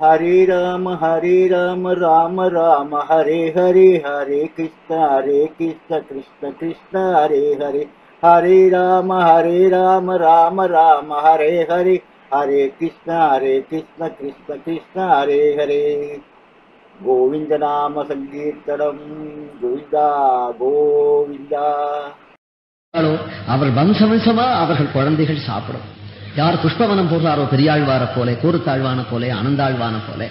ஹரே ராம ஹரே ராம ராம ராம ஹரே ஹரே ஹரே கிருஷ்ண ஹரே கிருஷ்ண கிருஷ்ண கிருஷ்ண ஹரே ஹரே. ஹரே ராம ஹரே ராம ராம ராம ஹரே ஹரே. ஹரே கிருஷ்ண ஹரே கிருஷ்ண கிருஷ்ண கிருஷ்ண ஹரே ஹரே. கோவிந்த நாம சங்கீர்த்தனம். கோவிந்தா கோவிந்தா. ஆளோ, அவர் வம்ச அவர்கள் குழந்தைகள் சாப்பிடும். யார் புஷ்பவனம் போடுறாரோ பெரியாழ்வார போலே கூறுத்தாழ்வான போலே அனந்தாழ்வான போலே.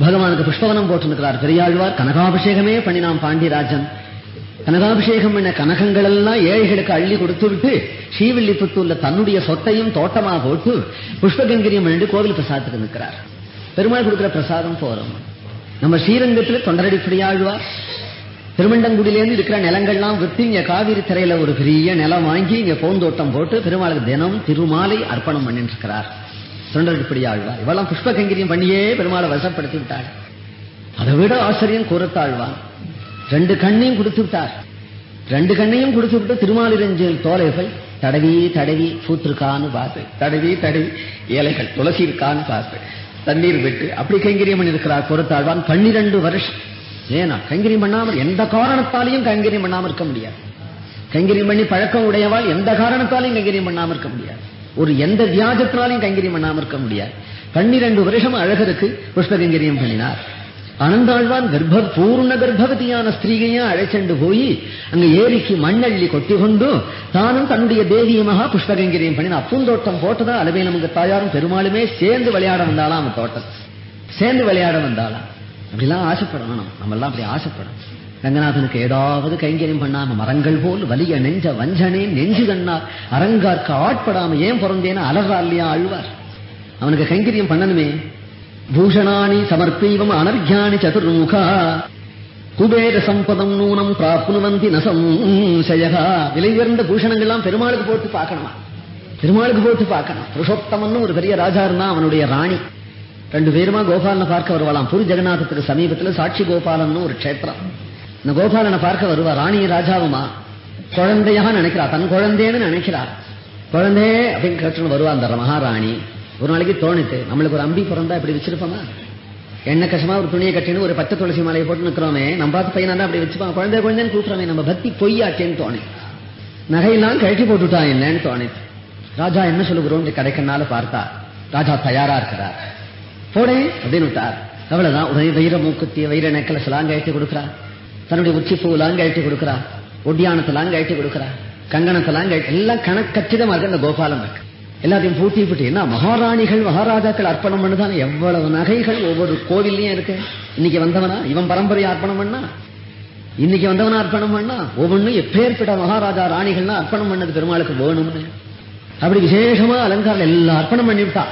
பகவானுக்கு புஷ்பவனம் போட்டிருக்கிறார் பெரியாழ்வார் கனகாபிஷேகமே பண்ணினான் பாண்டியராஜன். கனகாபிஷேகம் பண்ண கனகங்கள் எல்லாம் ஏழைகளுக்கு அள்ளி கொடுத்து விட்டு ஸ்ரீவில்லிபுத்தூர்ல தன்னுடைய சொத்தையும் தோட்டமா போட்டு புஷ்பகங்கிரியம் பண்ணிட்டு கோவில் பிரசாதத்துக்கு நிற்கிறார். பெருமாள் கொடுக்கிற பிரசாதம் போறோம். நம்ம ஸ்ரீரங்கத்துல தொண்டரடி பெரியாழ்வார் திருமண்டங்குடியிலேருந்து இருக்கிற நிலங்கள்லாம் விற்று இங்க காவிரி திரையில ஒரு பெரிய நிலம் வாங்கி இங்க பூந்தோட்டம் போட்டு பெருமாளுக்கு தினம் திருமாலை அர்ப்பணம் பண்ணிட்டு இருக்கிறார் தொண்டரடிப்படி ஆழ்வார். இவெல்லாம் புஷ்ப கைங்கரியம் பண்ணியே பெருமாளை வசப்படுத்தி விட்டாள் அதை விட ஆச்சரியம் கூறத்தாழ்வான் ரெண்டு கண்ணையும் கொடுத்து விட்டார் ரெண்டு கண்ணையும் கொடுத்து விட்டு திருமாலிரஞ்சல் தோலைகள் தடவி தடவி சூத்திருக்கான்னு பார்த்து தடவி தடவி ஏழைகள் துளசி இருக்கான்னு பார்த்து தண்ணீர் விட்டு அப்படி கைங்கரியம் பண்ணியிருக்கிறார் குரத்தாழ்வான் பன்னிரண்டு வருஷம் ஏன்னா கைங்கரியம் பண்ணாமல் எந்த காரணத்தாலையும் கைங்கரியம் பண்ணாமல் இருக்க முடியாது. கைங்கரியம் பண்ணி பழக்கம் உடையவாள் எந்த காரணத்தாலையும் கைங்கரியம் பண்ணாமல் இருக்க முடியாது. ஒரு எந்த வியாஜத்தினாலையும் கைங்கரியம் பண்ணாமல் இருக்க முடியாது. பன்னிரண்டு வருஷம் அழகருக்கு புஷ்ப கைங்கரியம் பண்ணினார். அனந்தாழ்வான் கர்ப்ப பூர்ண கர்ப்பவதியான ஸ்திரீகையும் அழைச்செண்டு போய் அங்க ஏரிக்கு மண்ணள்ளி கொட்டி கொண்டு தானும் தன்னுடைய தேவியமாக புஷ்பகங்கிரியம் பண்ணின பூந்தோட்டம் போட்டதா? அளவே நமக்கு தாயாரும் பெருமாளுமே சேர்ந்து விளையாட வந்தாலாம் அந்த தோட்டம் சேர்ந்து விளையாட வந்தாலாம் அப்படிலாம் ஆசைப்படணும். நம்ம எல்லாம் அப்படி ஆசைப்படணும். ரங்கநாதனுக்கு ஏதாவது கைங்கரியம் பண்ணாம மரங்கள் போல் வலிய நெஞ்ச வஞ்சனே நெஞ்சு கண்ணார். அரங்கார்க்கு ஆட்படாம ஏன் பிறந்தேன்னு அலறா இல்லையா அழுவார் அவனுக்கு கைங்கரியம் பண்ணணுமே. பூஷணானி சமர்ப்பீவம் அனர்கியானி சதுர்முகா. குபேர சம்பதம் நூனம் பிராப்னுவந்தி நசம்சயா விலை உயர்ந்த பூஷணங்கள்லாம் பெருமாளுக்கு போட்டு பார்க்கணுமா? பெருமாளுக்கு போட்டு பார்க்கணும். புருஷோத்தமன்னு ஒரு பெரிய ராஜா இருந்தான் அவனுடைய ராணி. ரெண்டு பேருமா கோபாலனை பார்க்க வருவாளாம். புரி ஜெகநாதத்துக்கு சமீபத்துல சாட்சி கோபாலன்னு ஒரு க்ஷேத்திரம். இந்த கோபாலனை பார்க்க வருவா ராணி ராஜாவுமா. குழந்தையாக நினைக்கிறா தன் குழந்தைன்னு நினைக்கிறா. குழந்தை அப்படின்னு கேட்டுன்னு வருவா அந்த மகாராணி. ஒரு நாளைக்கு தோணுது நம்மளுக்கு ஒரு அம்பி பிறந்தா இப்படி வச்சிருப்போமா? என்ன கஷமா ஒரு துணியை கட்டின்னு ஒரு பச்சை துளசி மாலையை போட்டு நிற்கிறோமே நம்ம பார்த்து பையனா தான் அப்படி வச்சுப்பான். குழந்தை குழந்தைன்னு கூப்பிட்றோமே நம்ம பக்தி பொய்யாச்சேன்னு தோணு நகையெல்லாம் கழட்டி போட்டுட்டா என்னன்னு தோணி ராஜா என்ன சொல்லுகிறோம் கடைக்கண்ணால பார்த்தா ராஜா தயாரா இருக்கிறார். போடே அப்படின்னு விட்டார். அவ்வளவுதான். உதய வைர மூக்குத்திய வைர நெக்கலஸ் எல்லாம் கழட்டி கொடுக்குறா தன்னுடைய உச்சி பூவெல்லாம் கழட்டி கொடுக்குறா ஒட்டியானத்தெல்லாம் கழட்டி கொடுக்குறா கங்கணத்தெல்லாம் கழட்டி எல்லாம் கணக்கச்சிதமா இருக்கு அந்த கோபாலம் இருக்கு. எல்லாத்தையும் பூட்டி பூட்டி என்ன மகாராணிகள் மகாராஜாக்கள் அர்ப்பணம் பண்ணுதானே? எவ்வளவு நகைகள் ஒவ்வொரு கோவில்லையும் இருக்கு. இன்னைக்கு வந்தவனா? இவன் பரம்பரையை அர்ப்பணம் பண்ணா? இன்னைக்கு வந்தவனா அர்ப்பணம் பண்ணா? ஒவ்வொன்றும் எப்பேற்பட்ட மகாராஜா ராணிகள்னா அர்ப்பணம் பண்ணது பெருமாளுக்கு வேணும்னு. அப்படி விசேஷமா அலங்காரம் எல்லாம் அர்ப்பணம் பண்ணிவிட்டா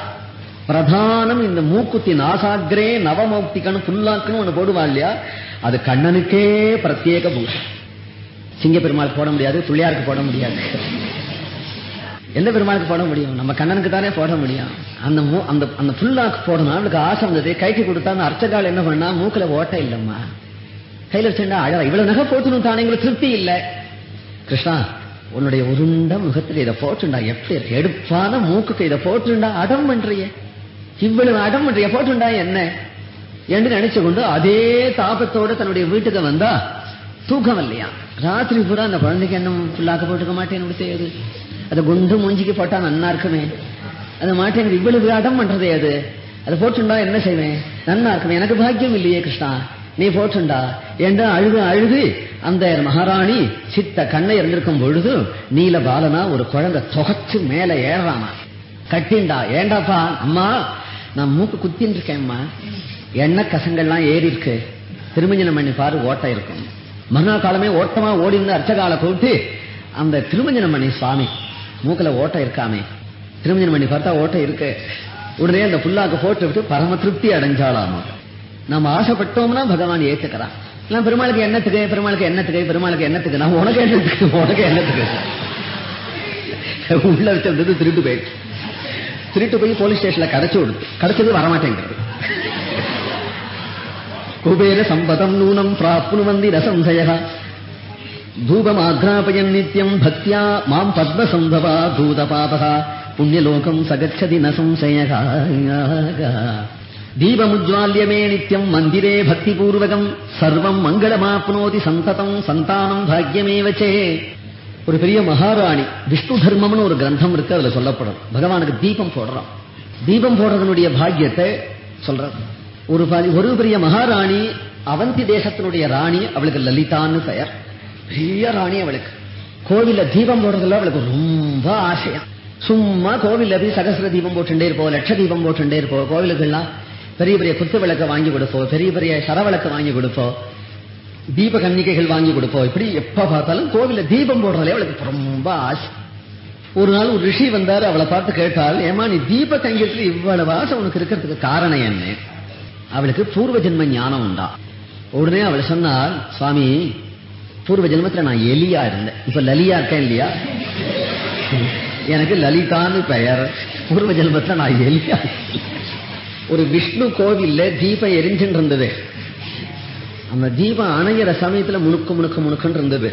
பிரதானம் இந்த மூக்குத்தி நாசாகிரே நவமௌக்திகன்னு புல்லாக்குன்னு ஒண்ணு போடுவா இல்லையா? அது கண்ணனுக்கே பிரத்யேக பூஷம் சிங்க பெருமாளுக்கு போட முடியாது பிள்ளையாருக்கு போட முடியாது. எந்த பெருமாளுக்கு போட முடியும்? நம்ம கண்ணனுக்கு தானே போட முடியும். அந்த மூ அந்த அந்த புல்லாக்கு போடணும். அவளுக்கு ஆசை வந்தது கைக்கு கொடுத்தா அந்த அர்ச்சகால் என்ன பண்ணா மூக்குல ஓட்ட இல்லம்மா. கையில் வச்சுட்டா அழகா இவ்வளவு நகை போட்டுணும் தானே எங்களுக்கு திருப்தி இல்லை. கிருஷ்ணா உன்னுடைய உருண்ட முகத்துல இதை போட்டுண்டா. எப்படி இருக்கு? எடுப்பான மூக்குக்கு இதை போட்டுண்டா அடம் பண்றிய. இவ்வளவு அடம் பண்றிய போட்டுண்டா என்ன? என்று நினைச்சு கொண்டு அதே தாபத்தோட தன்னுடைய வீட்டுக்கு வந்தா தூக்கம் இல்லையா ராத்திரி பூரா அந்த குழந்தைக்கு என்ன புல்லாக்க போட்டுக்க மாட்டேன்னு செய்யுது அதை குண்டு மூஞ்சிக்கு போட்டா நன்னா இருக்குமே. அது மாட்டேங்குது இவ்வளவு அடம் பண்றதே அது. அதை போட்டுண்டா என்ன செய்வேன்? நன்னா இருக்குமே. எனக்கு பாக்கியம் இல்லையே கிருஷ்ணா. நீ போட்டுண்டா. என்று அழுது அழுது அந்த மகாராணி சித்த கண்ணை இருந்திருக்கும் பொழுது நீல பாலனா ஒரு குழந்தை தொகைச்சு மேல ஏறாமா கட்டிண்டா ஏண்டாப்பா அம்மா நான் மூக்கு குத்தின்னு இருக்கேன்மா. எண்ணெய் கசங்கள்லாம் ஏறி இருக்கு. திருமஞ்சனம் பண்ணி பாரு ஓட்டை இருக்கும். மறுநாள் காலமே ஓட்டமா ஓடி இருந்த அர்ச்சகால கூப்பிட்டு அந்த திருமஞ்சனம் பண்ணி சுவாமி மூக்குல ஓட்டை இருக்காமே. திருமஞ்சனம் பண்ணி பார்த்தா ஓட்டை இருக்கு. உடனே அந்த புல்லாக்கு போட்டு விட்டு பரம திருப்தி அடைஞ்சாலாமா நம்ம ஆசைப்பட்டோம்னா பகவான் ஏத்துக்கிறான். எல்லாம் பெருமாளுக்கு எண்ணத்துக்கு பெருமாளுக்கு எண்ணத்துக்கு பெருமாளுக்கு எண்ணத்துக்கு நான் உனக்கு எண்ணத்துக்கு உனக்கு எண்ணத்துக்கு உள்ள வச்சிருந்தது திருட்டு போயிடுச்சு. திருட்டு போய் போலீஸ் ஸ்டேஷன்ல கடைச்சு கொடுத்து கடைச்சது வரமாட்டேங்கிறது குபேர சம்பதம் நூனம் பிராப்னுவந்தி ரசம்சய தூபமாக்ராபயன் நித்யம் பக்தியா மாம் பத்மசம்பவா பூத பாபகா புண்ணியலோகம் சகச்சதி ந சம்சய தீபமுஜ்வால்யமே நித்யம் மந்திரே பக்திபூர்வகம் சர்வம் மங்களமாப்னோதி சந்ததம் சந்தானம் பாக்யமேவச்சே ஒரு பெரிய மகாராணி விஷ்ணு தர்மம்னு ஒரு கிரந்தம் இருக்கு அதுல சொல்லப்படும். பகவானுக்கு தீபம் போடுறோம் தீபம் போடுறதனுடைய பாக்கியத்தை சொல்றது ஒரு பாதி ஒரு பெரிய மகாராணி அவந்தி தேசத்தினுடைய ராணி அவளுக்கு லலிதான்னு பெயர். பெரிய ராணி அவளுக்கு. கோவில தீபம் போடுறதுல அவளுக்கு ரொம்ப ஆசையா. சும்மா கோவில்ல போய் சகசிர தீபம் போட்டுட்டே இருப்போம் லட்ச தீபம் போட்டுட்டே இருப்போம் கோவிலுக்கெல்லாம் பெரிய பெரிய குத்து விளக்க வாங்கி கொடுப்போம் பெரிய பெரிய சரவிளக்கு வாங்கி கொடுப்போம் தீப கன்னிகைகள் வாங்கி கொடுப்போம். இப்படி எப்ப பார்த்தாலும் கோவில்ல தீபம் போடுறதுல அவளுக்கு ரொம்ப ஆசை. ஒரு நாள் ஒரு ரிஷி வந்தாரு அவளை பார்த்து கேட்டால் ஏமா நீ தீப கங்கத்துல இவ்வளவு ஆசை உனக்கு இருக்கிறதுக்கு காரணம் என்ன? அவளுக்கு பூர்வ ஜென்ம ஞானம் உண்டா. உடனே அவள் சொன்னால் சுவாமி பூர்வ ஜென்மத்துல நான் எலியா இருந்தேன். இப்ப லலியா இருக்கேன் இல்லையா? எனக்கு லலிதான்னு பெயர். பூர்வ ஜென்மத்துல நான் எலியா. ஒரு விஷ்ணு கோவில்ல தீபம் எரிஞ்சுட்டு இருந்தது. அந்த தீபம் அணையிற சமயத்துல முழுக்க முழுக்க முழுக்கன்னு இருந்தது.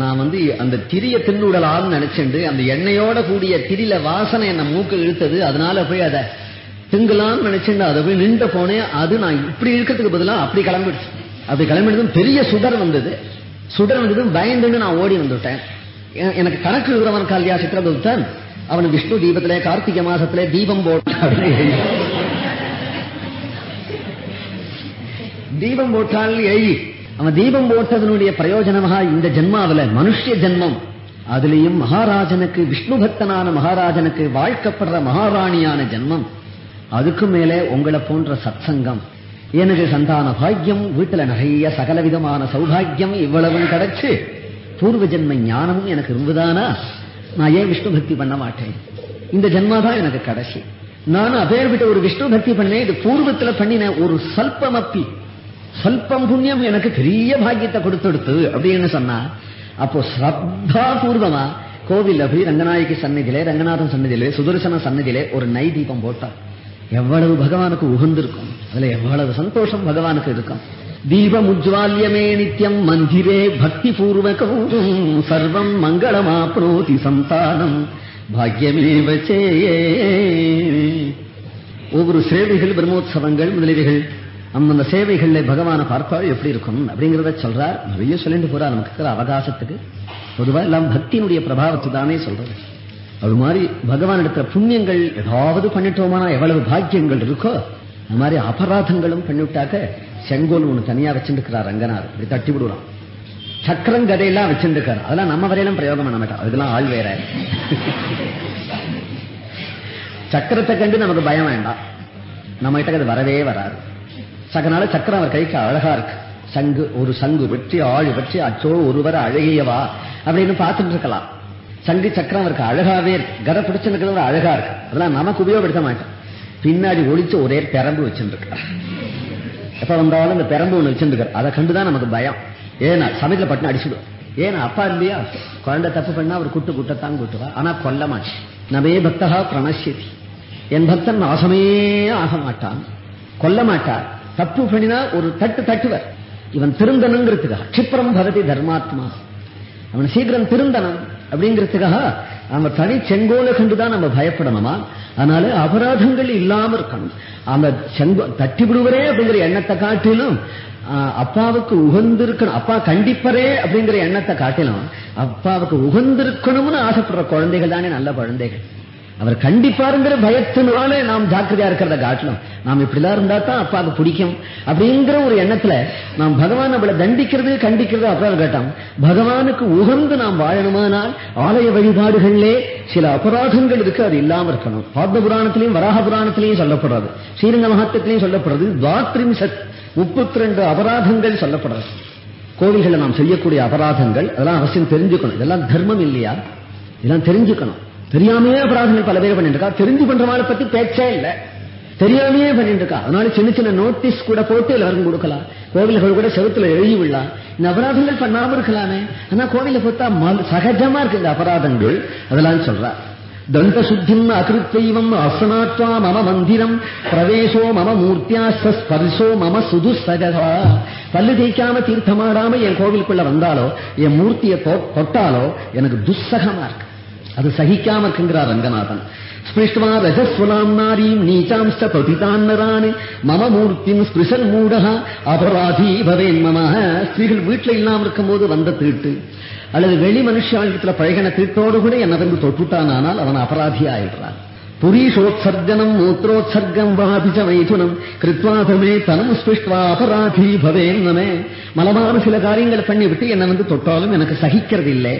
நான் வந்து அந்த திரிய தின்னுடலாம்னு நினைச்சுண்டு அந்த எண்ணெயோட கூடிய திரில வாசனை என்ன மூக்கு இழுத்தது. அதனால போய் அதை திங்கலாம்னு நினைச்சுண்டு அதை போய் நின்று போனேன் அது நான் இப்படி இருக்கிறதுக்கு பதிலா அப்படி கிளம்பிடுச்சு. அப்படி கிளம்பினதும் பெரிய சுடர் வந்தது. சுடர் வந்ததும் பயந்துன்னு நான் ஓடி வந்துட்டேன். எனக்கு கணக்கு விவரவன் காலியா சித்திரகுப்தன் அவன் விஷ்ணு தீபத்திலே கார்த்திகை மாசத்திலே தீபம் போட்டான். தீபம் போட்டால் எழுதி அவன் தீபம் போட்டதனுடைய பிரயோஜனமாக இந்த ஜென்மாவில மனுஷ ஜென்மம். அதுலயும் மகாராஜனுக்கு விஷ்ணு பக்தனான மகாராஜனுக்கு வாழ்க்கப்படுற மகாராணியான ஜென்மம். அதுக்கு மேலே உங்களை போன்ற சத்சங்கம். எனக்கு சந்தான பாக்கியம் வீட்டுல நிறைய சகலவிதமான சௌபாகியம் இவ்வளவும் கிடைச்சு பூர்வ ஜென்ம ஞானமும் எனக்கு இருந்துதானா? நான் ஏன் விஷ்ணு பக்தி பண்ண மாட்டேன்? இந்த ஜென்மாதான் எனக்கு கடைசி. நான் அப்பேற்பட்ட ஒரு விஷ்ணு பக்தி பண்ணேன் இது பூர்வத்துல பண்ணின ஒரு சல்பமப்பி. சொல்பம் புண்ணியம் எனக்கு பெரிய பாக்கியத்தை கொடுத்துடுத்து அப்படின்னு சொன்னா அப்போ ஸ்ரத்தா பூர்வமா கோவில்ல போய் ரங்கநாயகி சன்னதியிலே ரங்கநாதன் சன்னதியிலே சுதர்சன சன்னதியிலே ஒரு நை தீபம் போட்டார் எவ்வளவு பகவானுக்கு உகந்திருக்கும் அதுல எவ்வளவு சந்தோஷம் பகவானுக்கு இருக்கும் தீபம் உஜ்வால்யமே நித்யம் மந்திரே பக்தி பூர்வகம் சர்வம் மங்களமாப்னோதி சந்தானம் பாக்யமேவ ஒவ்வொரு சேவைகள் பிரம்மோத்சவங்கள் முதலீடுகள் அந்தந்த சேவைகள்ல பகவானை பார்ப்பால் எப்படி இருக்கும் அப்படிங்கிறத சொல்றார். நிறைய சொல்லிட்டு போறார் நமக்கு இருக்கிற அவகாசத்துக்கு. பொதுவா எல்லாம் பக்தியினுடைய பிரபாவத்தை தானே சொல்றது. அது மாதிரி பகவான் எடுத்த புண்ணியங்கள் ஏதாவது பண்ணிட்டோமானா எவ்வளவு பாக்கியங்கள் இருக்கோ அது மாதிரி அபராதங்களும் பண்ணிவிட்டாக்க செங்கோல் ஒண்ணு தனியா வச்சுருக்கிறார் ரங்கனார் இப்படி தட்டி விடுவான் சக்கரம் கதையெல்லாம் வச்சுருக்காரு அதெல்லாம் நம்ம வரையெல்லாம் பிரயோகம் பண்ண மாட்டோம் அதுக்கெல்லாம் ஆள் வேற. சக்கரத்தை கண்டு நமக்கு பயம் வேண்டாம். நம்ம கிட்ட அது வரவே வராது. சகனால சக்கரம் அவர் கைக்கு அழகா இருக்கு. சங்கு ஒரு சங்கு வெற்றி ஆள் வெற்றி அச்சோ ஒருவர் அழகியவா அப்படின்னு பார்த்துட்டு இருக்கலாம். சங்கு சக்கரம் அவருக்கு அழகாவே இருக்கு. கதை பிடிச்சிருக்கிறது ஒரு அழகா இருக்கு. அதெல்லாம் நமக்கு உபயோகப்படுத்த மாட்டோம். பின்னாடி ஒழிச்சு ஒரே பெரம்பு வச்சுருக்கார் எப்ப வந்தாலும் இந்த பெரம்பு ஒண்ணு வச்சுருக்காரு அதை கண்டுதான் நமக்கு பயம். ஏன்னா சமயத்துல பட்டினு அடிச்சுடும் ஏன்னா அப்பா இல்லையா? குழந்தை தப்பு பண்ணா அவர் குட்டு குட்டத்தான் குட்டுவா ஆனா கொல்ல மாட்டேன் நமே பக்தகா பிரணசியதி என் பக்தன் நாசமே ஆக மாட்டான். கொல்ல மாட்டார். தப்பு பண்ணினா ஒரு தட்டு தட்டுவர். இவன் திருந்தனுங்கிறதுக்காக க்ஷிப்ரம் பகதி தர்மாத்மா. அவன் சீக்கிரம் திருந்தனம் அப்படிங்கிறதுக்காக நம்ம தனி செங்கோலை கண்டுதான் நம்ம பயப்படணுமா? அதனால அபராதங்கள் இல்லாம இருக்கணும். அந்த செங்கோ தட்டி விடுவரே அப்படிங்கிற எண்ணத்தை காட்டிலும் ஆஹ், அப்பாவுக்கு உகந்திருக்கணும். அப்பா கண்டிப்பரே அப்படிங்கிற எண்ணத்தை காட்டிலும் அப்பாவுக்கு உகந்திருக்கணும்னு ஆசைப்படுற குழந்தைகள் தானே நல்ல குழந்தைகள். அவர் கண்டிப்பாருங்கிற பயத்தினால நாம் ஜாக்கிரதையா இருக்கிறத காட்டணும். நாம் இப்படிலாம் இருந்தா தான் அப்பாவுக்கு பிடிக்கும். அப்படிங்கிற ஒரு எண்ணத்துல நாம் பகவான் நம்மளை தண்டிக்கிறது கண்டிக்கிறது அப்புறம் கேட்டோம். பகவானுக்கு உகந்து நாம் வாழணுமானால் ஆலய வழிபாடுகளிலே சில அபராதங்கள் இருக்கு அது இல்லாம இருக்கணும். பாத்ம புராணத்திலையும் வராக புராணத்திலையும் சொல்லப்படுறது. ஸ்ரீரங்க மகத்திலையும் சொல்லப்படுறது. துவாத்ரிம்சத் முப்பத்தி ரெண்டு அபராதங்கள் சொல்லப்படுறது. கோவில்களை நாம் செய்யக்கூடிய அபராதங்கள் அதெல்லாம் அவசியம் தெரிஞ்சுக்கணும். இதெல்லாம் தர்மம் இல்லையா? இதெல்லாம் தெரிஞ்சுக்கணும். தெரியாமையே அபராதங்கள் பல பேர் பண்ணிட்டு இருக்கா தெரிஞ்சு பண்றவாளை பத்தி பேச்சே இல்ல. தெரியாமையே பண்ணிட்டு இருக்கா அதனால சின்ன சின்ன நோட்டீஸ் கூட போட்டு எல்லாருக்கும் கொடுக்கலாம் கோவில்கள் கூட செவத்துல எழுதி விடலாம் இந்த அபராதங்கள் பண்ணாம இருக்கலாமே. ஆனா கோவில பார்த்தா சகஜமா இருக்கு இந்த அபராதங்கள். அதெல்லாம் சொல்றா. தந்த சுத்திம் அகிருத்தைவம் அசனாத்வா மம மந்திரம். பிரவேசோ மம மூர்த்தியாஸ்த ஸ்பர்சோ மம சுது சகதா பல்லு தேய்க்காம தீர்த்தமாடாம என் கோவிலுக்குள்ள வந்தாலோ என் மூர்த்தியை தொட்டாலோ எனக்கு துஸ்ஸகமா இருக்கு. அது சகிக்காம இருக்குங்கிறார் ரங்கநாதன். ஸ்பிருஷ்டுவா ரஜஸ்வலாம் நாரீம் நீச்சாம்ஸ்த பதிதான் மம மூர்த்தியும் ஸ்பிருஷன் மூடகா அபராதி பவேன் மம ஸ்திரீகள் வீட்டில் இல்லாம இருக்கும்போது வந்த தீட்டு அல்லது வெளி மனுஷாளிடத்துல பழகின தீட்டோடு கூட என்ன வந்து தொட்டுட்டானால் அவன் அபராதி ஆயிடுறான் புரீஷோத்சர்ஜனம் மூத்ரோத்சர்க்கம் வாபிச்ச மைதுனம் கிருத்வாதமே தனம் ஸ்பிருஷ்டுவா அபராதி பவேன் நமே மலமான சில காரியங்களை பண்ணிவிட்டு என்னை வந்து தொட்டாலும் எனக்கு சகிக்கிறது இல்லை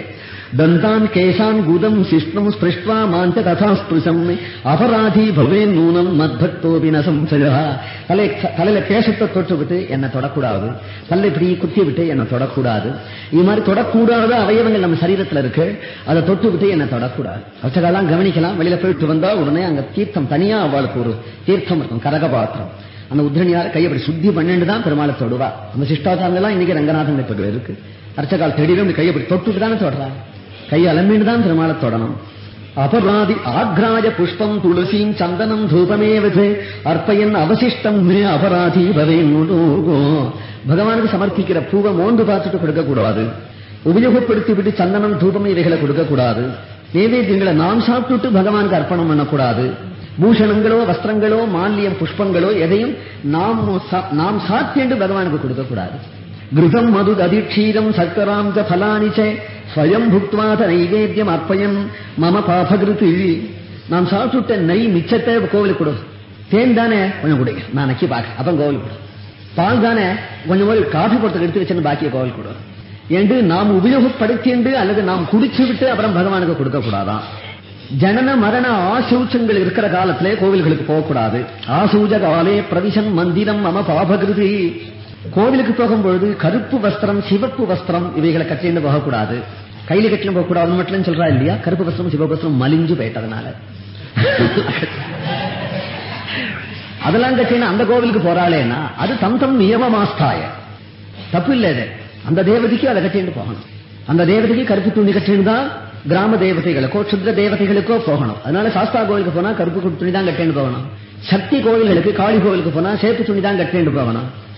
दन्तान् केशान् गुदम् शिष्णम् स्पृष्ट्वा माञ्च तथा स्पृशम् அபராதி பவேன் நூனம் மத்பக்தோபி ந சம்சயா தலை தலையில கேசத்தை தொட்டு விட்டு என்னை தொடக்கூடாது பல்லை இப்படி குத்தி விட்டு என்னை தொடக்கூடாது இது மாதிரி தொடக்கூடாத அவயவங்கள் நம்ம சரீரத்துல இருக்கு அதை தொட்டு விட்டு என்னை தொடக்கூடாது அவசரெல்லாம் கவனிக்கலாம் வெளியில போயிட்டு வந்தா உடனே அங்க தீர்த்தம் தனியா அவளுக்கு ஒரு தீர்த்தம் இருக்கும் கரகபாத்திரம் அந்த உத்ரணியால கையை அப்படி சுத்தி பண்ணிட்டு தான் பெருமாளை தொடுவா நம்ம சிஷ்டாச்சாரங்கள்லாம் இன்னைக்கு ரங்கநாதன் இப்ப இருக்கு அர்ச்சகால் தெடியிலும் கையை அப்படி தொட்டுட்டு தானே தொடறா கை அலம்பிட்டு தான் பெருமாளை தொடணும். அபராதி ஆக்ராஜ புஷ்பம் துளசியும் சந்தனம் தூபமேவது. அர்ப்பயன் அவசிஷ்டம் அபராதி பவேன் பகவானுக்கு சமர்ப்பிக்கிற பூவை மோந்து பார்த்துட்டு கொடுக்க கூடாது உபயோகப்படுத்தி விட்டு சந்தனம் தூபம் இவைகளை கொடுக்க கூடாது நைவேத்தியங்களை நாம் சாப்பிட்டுட்டு பகவானுக்கு அர்ப்பணம் பண்ணக்கூடாது. பூஷணங்களோ வஸ்திரங்களோ மால்யம் புஷ்பங்களோ எதையும் நாம் சா- நாம் சாத்தியண்டு பகவானுக்கு கொடுக்கக்கூடாது. கிருதம் மது அதிக்ஷீரம் சர்க்கராம் ச ஸ்வயம் புக்வாத நைவேத்தியம் அர்ப்பயம் மம பாபகிருத்து நாம் சாப்பிட்டுட்ட நெய் மிச்சத்தை கோவிலுக்கு கொடு தேன் தானே கொஞ்சம் கொடுங்க நான் நக்கி பார்க்க அப்புறம் கோவிலுக்கு கொடு பால் தானே கொஞ்சம் ஒரு காஃபி போட்டு எடுத்து வச்சுன்னு பாக்கிய கோவில் கொடு என்று நாம் உபயோகப்படுத்திண்டு அல்லது நாம் குடிச்சு விட்டு அப்புறம் பகவானுக்கு கொடுக்க கூடாதான் ஜனன மரண ஆசூச்சங்கள் இருக்கிற காலத்திலே கோவில்களுக்கு போகக்கூடாது ஆசூஜ காலே பிரவிசன் மந்திரம் மம பாபகிருதி கோவிலுக்கு போகும்பொழுது கருப்பு வஸ்திரம் சிவப்பு வஸ்திரம் இவைகளை கட்டிட்டு போகக்கூடாது. கையில கட்டிலும் போகக்கூடாது மட்டும் சொல்றா இல்லையா? கருப்பு வஸ்திரம் சிவப்பு வஸ்திரம் மலிஞ்சு போயிட்டதுனால. அதெல்லாம் கட்டினா அந்த கோவிலுக்கு போறாளேன்னா அது தம் தம் நியமமாஸ்தாய. தப்பு இல்லை இது அந்த தேவதைக்கு அதை கட்டிட்டு போகணும். அந்த தேவதைக்கு கருப்பு துணி கட்டிட்டு தான் கிராம தேவதைகளுக்கோ சுத்திர தேவதைகளுக்கோ போகணும். அதனால சாஸ்தா கோவிலுக்கு போனா கருப்பு துணி தான் கட்டிட்டு போகணும். சக்தி கோவில்களுக்கு காளி கோவிலுக்கு போனா சேப்பு துணி தான் கட்டிட்டு போகணும்.